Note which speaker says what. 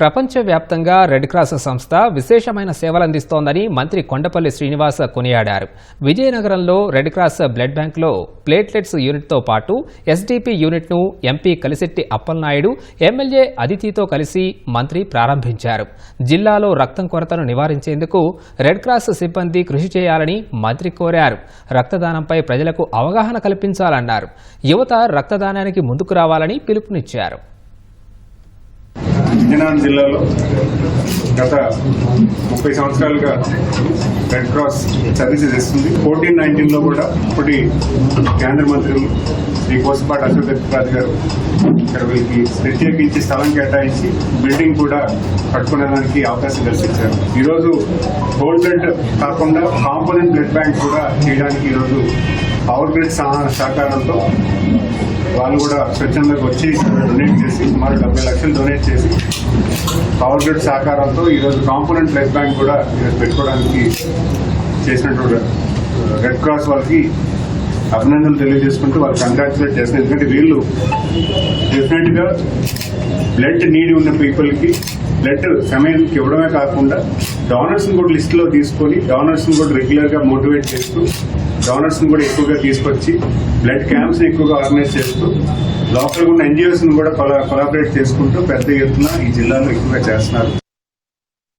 Speaker 1: ప్రపంచవ్యాప్తంగా red cross సంస్థ విశేషమైన సేవలందిస్తోందని మంత్రి కొండపల్లి శ్రీనివాస కొనియాడారు. విజయనగరంలో రెడ్ క్రాస్ బ్లడ్ బ్యాంక్లో ప్లేట్లెట్స్ యూనిట్తో పాటు ఎస్డిపి యూనిట్ను ఎంపీ కలిశెట్టి అప్పలనాయుడు ఎమ్మెల్యే అదితితో కలిసి మంత్రి ప్రారంభించారు. జిల్లాలో రక్తం కొరతను నివారించేందుకు రెడ్ క్రాస్ సిబ్బంది కృషి చేయాలని మంత్రి కోరారు. రక్తదానంపై ప్రజలకు అవగాహన కల్పించాలన్నారు. యువత రక్తదానానికి ముందుకు రావాలని పిలుపునిచ్చారు.
Speaker 2: విజయనగరం జిల్లాలో గత ముప్పై సంవత్సరాలుగా రెడ్ క్రాస్ సర్వీసెస్ ఇస్తుంది ఫోర్టీన్ నైన్టీన్లో కూడా ఇప్పటి కేంద్ర మంత్రులు శ్రీ కోసపాటి అశోక్ గజపతి గారు ఇక్కడ వీళ్ళకి ప్రత్యేకించి స్థలం కేటాయించి బిల్డింగ్ కూడా కట్టుకునేదానికి అవకాశం కల్పించారు. ఈరోజు గోల్డ్ బ్లడ్ కాకుండా కాంపోనెంట్ బ్లడ్ బ్యాంక్ కూడా చేయడానికి ఈరోజు పవర్ గ్రిడ్ సహ- సహకారంతో వాళ్ళు కూడా స్వచ్ఛందంగా వచ్చి డొనేట్ చేసి సుమారు డెబ్బై లక్షలు డొనేట్ చేసి పవర్ గ్రిడ్ సహకారంతో ఈరోజు కాంపోనెంట్ బ్లడ్ బ్యాంక్ కూడా ఈరోజు పెట్టుకోవడానికి చేసినటువంటి రెడ్ క్రాస్ వాళ్ళకి అభినందనలు తెలియజేసుకుంటూ వాళ్ళు కంగ్రాచులేట్ చేస్తున్నారు. ఎందుకంటే వీళ్ళు డెఫినెట్గా బ్లడ్ నీడి ఉన్న పీపుల్కి బ్లడ్ సమయానికి ఇవ్వడమే కాకుండా డోనర్స్ కూడా లిస్ట్లో తీసుకొని డోనర్స్ కూడా రెగ్యులర్గా మోటివేట్ చేస్తూ డోనర్స్ కూడా ఎక్కువగా తీసుకొచ్చి బ్లడ్ క్యాంప్స్ ఎక్కువగా ఆర్గనైజ్ చేస్తూ లోకల్ ఉన్న ఎన్జిఓస్ కూడా కొలాబరేట్ చేసుకుంటూ పెద్ద ఎత్తున ఈ జిల్లాలో ఎక్కువగా చేస్తున్నారు.